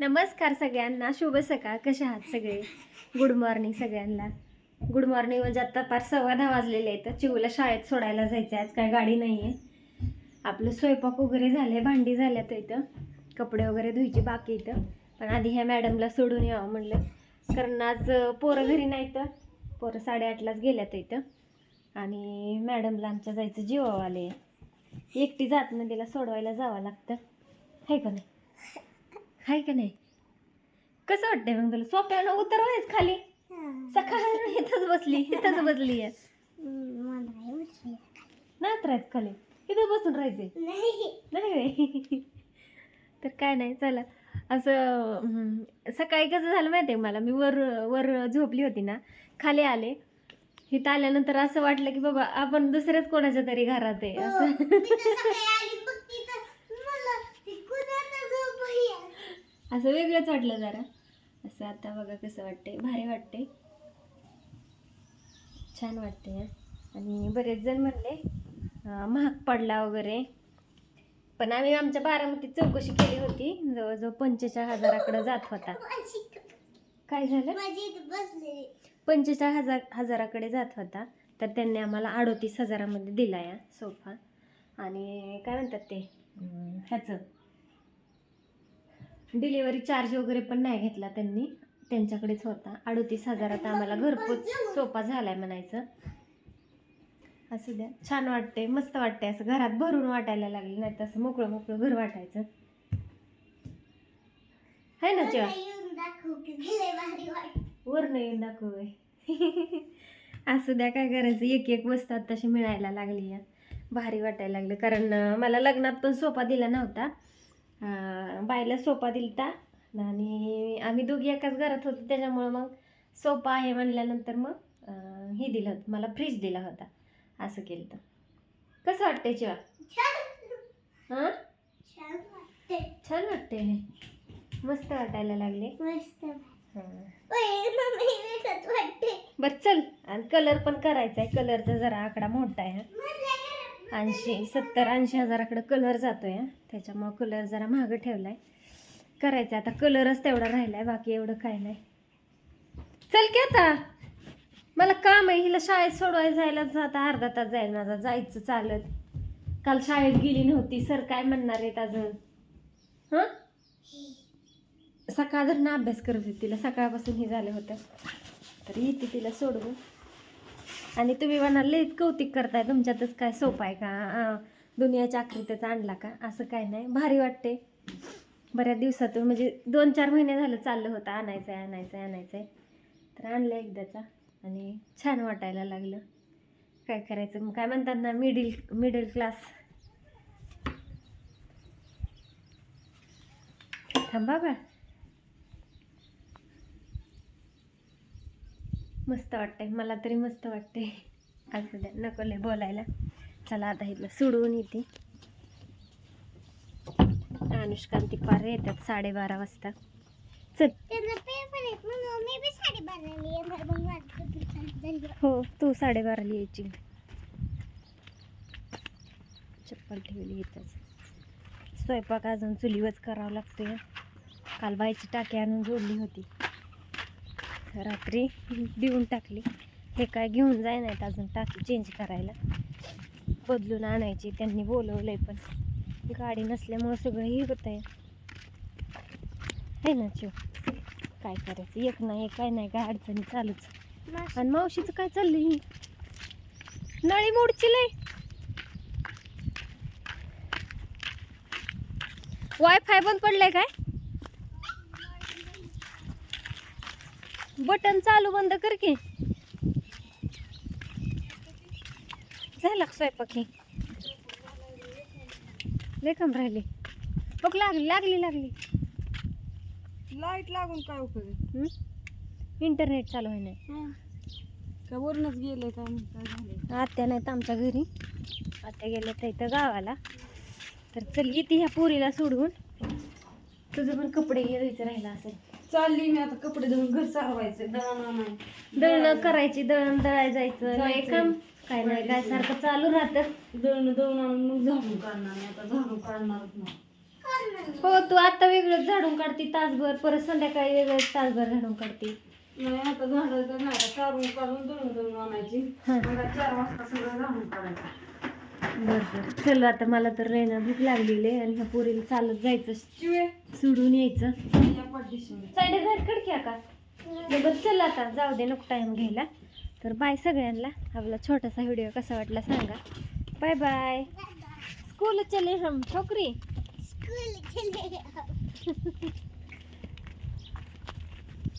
नमस्कार सगळ्यांना शुभ सकाळ. कसे आहात सगळे? गुड मॉर्निंग सगळ्यांना. गुड मॉर्निंग म्हणजे आता फार सव्वा दहा वाजलेले आहेत. चिवला शाळेत सोडायला जायचं आहे आज काय गाडी नाही आहे आपलं स्वयंपाक वगैरे झाले भांडी झाल्यात इथं. कपडे वगैरे धुयची बाकी इथं. पण आधी ह्या मॅडमला सोडून यावं म्हणलं. कारण आज पोरं घरी नाही तर पोरं साडेआठलाच गेल्यात इथं. आणि मॅडमला आमच्या जायचं जीवावर आले एकटी जात नाही तिला सोडवायला जावं लागतं. आहे का नाही? आहे का नाही? कसं वाटतंय मग तुला? सोप्यानं उतरवायच खाली. सकाळ इथंच बसली इथंच बसली आहे. नाही उतरायचं खाली. इथं बसून राहायचे नाही. तर काय नाही चला. असं सकाळी कसं झालं माहिती आहे मला? मी वर वर झोपली होती ना खाली आले. इथं आल्यानंतर असं वाटलं की बाबा आपण दुसऱ्याच कोणाच्या तरी घरात आहे. असं असं वेगळंच वाटलं जरा. असं आता बघा कसं वाटते भारी वाटते छान वाटते आणि बरेच जण म्हणले महाग पडला वगैरे. पण आम्ही आमच्या बारामतीत चौकशी केली होती. जवळजवळ पंचेचाळीस हजाराकडे जात होता. काय झालं? पंचेचाळीस हजार हजाराकडे जात होता. तर त्यांनी आम्हाला अडोतीस हजारामध्ये दिला या सोफा. आणि काय म्हणतात ते? ह्याचं. डिलिव्हरी चार्ज वगैरे पण नाही घेतला त्यांनी. त्यांच्याकडेच होता. अडोतीस हजारात आम्हाला घरपोच सोपा झालाय म्हणायचं. असू द्या. छान वाटते मस्त वाटते असं घरात भरून वाटायला लागलं नाही तसं मोकळं मोकळं घर वाटायचं. आहे ना जेव्हा वर नाही येऊन दाखव असू द्या काय करायचं एक एक वस्तू आता तशी मिळायला लागली आहे. भारी वाटायला लागलं कारण मला लग्नात पण सोपा दिला नव्हता. अं, बाईला सोफा दिलता. आणि आम्ही दोघी एकाच घरात होतो त्याच्यामुळं मग सोफा आहे म्हणल्यानंतर मग हे दिलं होतं मला फ्रीज दिला होता. असं केलं तर कसं वाटतंय चिवा? हां? छान वाटते मस्त वाटायला लागले. हां. बरं चल. आणि कलर पण करायचा आहे कलरचा जरा आकडा मोठा आहे हा. ऐंशी सत्तर ऐंशी हजाराकडं कलर जातो आहे त्याच्यामुळं कलर जरा महागं ठेवला आहे करायचं आता. कलरच तेवढा राहिलाय बाकी एवढं काय नाही. चल की आता. मला काम आहे हिला शाळेत सोडवायला जायलाच आता अर्धा तास जाईल माझा. जायचं चालत. काल शाळेत गेली नव्हती. सर काय म्हणणार आहेत अजून? हां? सकाळ ना अभ्यास करत होती तिला सकाळपासून हे झालं होतं. तर येते तिला सोडवून. आणि तुम्ही म्हणाल लईच कौतिक करताय तुमच्यातच काय सोपं आहे का? दुनियाच्या आकृतीचा आणला का? असं काय नाही. भारी वाटते बऱ्याच दिवसातून म्हणजे दोन चार महिने झालं चाललं होतं आणायचं आहे आणायचं आहे आणायचं आहे तर आणलं एकदाचा आणि छान वाटायला लागलं. काय करायचं? मग काय म्हणतात ना मिडिल मिडल क्लास थांबा बा मस्त वाटतंय मला तरी मस्त वाटतंय. असं द्या नको लय बोलायला. चला आता इथलं सोडवून येते. अनुष्कांती पार येतात साडेबारा वाजता. चल. हो तू साडेबाराला यायची. चप्पल ठेवली इथंच. स्वयंपाक अजून चुलीवच करावं लागतोय. काल बाईची टाकी आणून जोडली होती. रात्री देऊन टाकली. हे काय घेऊन जाय नाहीत अजून टाकी चेंज करायला. बदलून आणायची त्यांनी बोलवलंय पण. गाडी नसल्यामुळं सगळं हे होत आहे है ना चिव काय करायचं? एक नाही एक काय नाही काय अडचणी चालूच. आणि मावशीचं काय चाललंय? नळी मोडची लय. वायफाय बंद पडलंय काय? बटन चालू बंद कर की. झाला का स्वयंपाक हे? लय कम राहिली. बघ लागली लागली लागली. लाइट लागून काय उपयोग? इंटरनेट चालू आहे नाही काय वरूनच गेले काय माहीत काय झालंय? आत्या नाहीत आमच्या घरी. आत्या गेल्या त्या इथं गावाला. तर चल येते ह्या पोरीला सोडून. तुझं पण कपडे घ्यायचं राहिलं असेल. चालली मी आता कपडे धुवून घर सारवायचं दळण नाही दळणं करायची दळण दळाय जायचं. काम. काय नाही काय सारखं चालू राहतं. दळण दळून आणून मग झाडून काढणार नाही. आता झाडून काढणारच नाही. हो तू आता वेगळंच झाडून काढते तासभर. परत संध्याकाळी वेगळंच तासभर झाडून काढते. नाही आता झाडाचं नाही काढून काढून दळून दळून आणायची. हां. मला चार वाजता सगळं झाडून काढायचं. बरं बरं. चल आता मला तर रेना भूक लागलेली आहे आणि ह्या पोरीला चालत जायचं. सोडून यायचं. साईड खडक्या का? बरं चल आता. जाऊ दे नको टाईम घ्यायला. तर बाय सगळ्यांना. आपला छोटासा व्हिडिओ कसा वाटला सांगा. बाय बाय स्कूल चले हम छोकरी